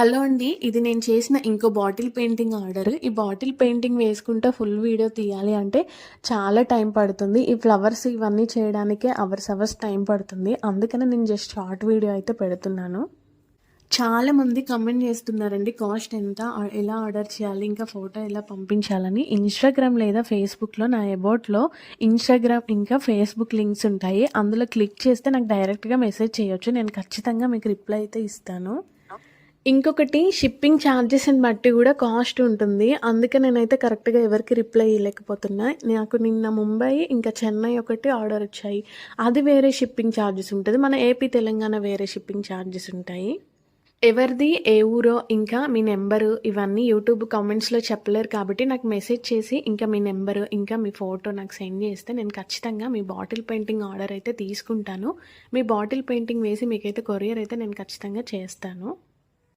Hello అండి. ఇది నేను చేసిన ఇంకో బాటిల్ పెయింటింగ్ ఆర్డర్. ఈ బాటిల్ పెయింటింగ్ వేసుకుంటే ఫుల్ వీడియో తీయాలి అంటే చాలా టైం పడుతుంది. ఈ ఫ్లవర్స్ ఇవన్నీ చేయడానికే అవర్స్ అవర్స్ టైం పడుతుంది. అందుకనే నేను జస్ట్ షార్ట్ వీడియో అయితే పెడుతున్నాను. చాలామంది కమెంట్ చేస్తున్నారండి కాస్ట్ ఎంత? ఎలా ఆర్డర్ చేయాలి? ఇంకా ఫోటో ఎలా పంపించాలని. ఇన్‌స్టాగ్రామ్ లేదా ఫేస్‌బుక్‌లో నా అబౌట్‌లో ఇన్‌స్టాగ్రామ్ ఇంకా ఫేస్‌బుక్ లింక్స్ ఉంటాయి. అందులో క్లిక్ చేస్తే నాకు డైరెక్ట్‌గా మెసేజ్ చేయొచ్చు. నేను ఖచ్చితంగా మీకు రిప్లై అయితే ఇస్తాను. ఇంకొకటి షిప్పింగ్ ఛార్జెస్‌ని బట్టి కూడా కాస్ట్ ఉంటుంది. అందుకే నేనైతే కరెక్ట్‌గా ఎవరికి రిప్లై ఇవ్వలేకపోతున్నా నాకు నిన్న ముంబై ఇంకా చెన్నై ఒకటి ఆర్డర్ వచ్చాయి. అది వేరే షిప్పింగ్ ఛార్జెస్ ఉంటుంది మన ఏపీ, తెలంగాణ వేరే షిప్పింగ్ ఛార్జెస్ ఉంటాయి. ఎవరిది ఏ ఊరో ఇంకా మీ నెంబరు ఇవన్నీ యూట్యూబ్ కామెంట్స్‌లో చెప్పలేరు కాబట్టి నాకు మెసేజ్ చేసి ఇంకా మీ నెంబరు ఇంకా మీ ఫోటో నాకు సెండ్ చేస్తే నేను ఖచ్చితంగా మీ బాటిల్ పెయింటింగ్ ఆర్డర్ అయితే తీసుకుంటాను. మీ బాటిల్ పెయింటింగ్ వేసి మీకైతే కొరియర్ అయితే నేను ఖచ్చితంగా చేస్తాను.